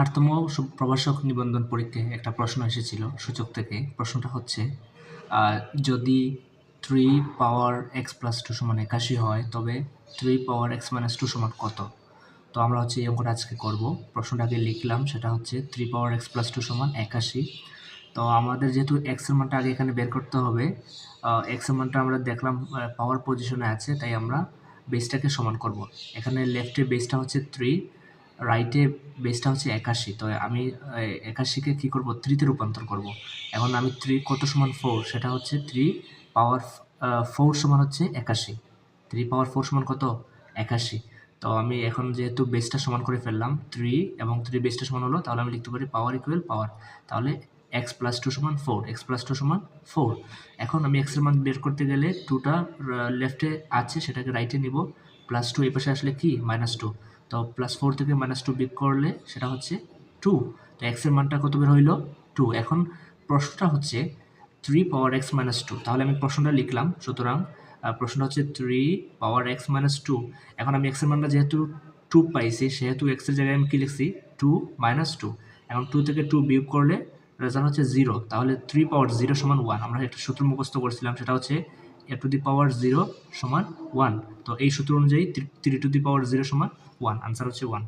আটতম প্রভাষক নিবন্ধন পরীক্ষায় একটা প্রশ্ন এসেছিল সূচক থেকে। প্রশ্নটা হচ্ছে যদি three power X plus two সমান একাশি হয়, তবে three power X minus two সমান কত? তো আমরা হচ্ছে এই অঙ্কটা আজকে করব। প্রশ্নটাকে লিখলাম, সেটা হচ্ছে three power X plus two সমান একাশি। তো আমাদের যেহেতু এক্সের মানটা আগে এখানে বের করতে হবে এক্সের মানটা আমরা দেখলাম পাওয়ার পজিশনে আছে, তাই আমরা বেসটাকে সমান করব। এখানে লেফটে বেসটা হচ্ছে থ্রি রাইটে বেসটা হচ্ছে একাশি। তো আমি একাশিকে কী করব? থ্রিতে রূপান্তর করব। এখন আমি থ্রি কত সমান ফোর সেটা হচ্ছে থ্রি পাওয়ার ফোর সমান হচ্ছে একাশি। থ্রি পাওয়ার ফোর সমান কত? একাশি। তো আমি এখন যেহেতু বেসটা সমান করে ফেললাম থ্রি এবং থ্রি বেসটা সমান হলো, তাহলে আমি লিখতে পারি পাওয়ার ইকুয়াল পাওয়ার তাহলে এক্স প্লাস টু সমান ফোর এক্স প্লাস টু সমান ফোর এখন আমি এক্সের মান বের করতে গেলে টুটা লেফটে আছে, সেটাকে রাইটে নিব। প্লাস টু এই পাশে আসলে কি? মাইনাস টু তো প্লাস ফোর থেকে মাইনাস টু বিক করলে সেটা হচ্ছে টু তো এক্সের মানটা কত বের হইল? টু এখন প্রশ্নটা হচ্ছে three power X minus two তাহলে আমি প্রশ্নটা লিখলাম, সুতরাং প্রশ্নটা হচ্ছে three power X minus two এখন আমি এক্সের মানটা যেহেতু টু পাইছি, সেহেতু এক্সের জায়গায় আমি কী লিখছি? টু মাইনাস টু এখন টু থেকে টু বিয়োগ করলে রেজাল্ট হচ্ছে জিরো তাহলে থ্রি পাওয়ার জিরো সমান ওয়ান আমরা একটা সূত্র মুখস্থ করছিলাম, সেটা হচ্ছে a to the power zero সমান ওয়ান তো এই সূত্র অনুযায়ী three to the power zero সমান ওয়ান আনসার হচ্ছে ওয়ান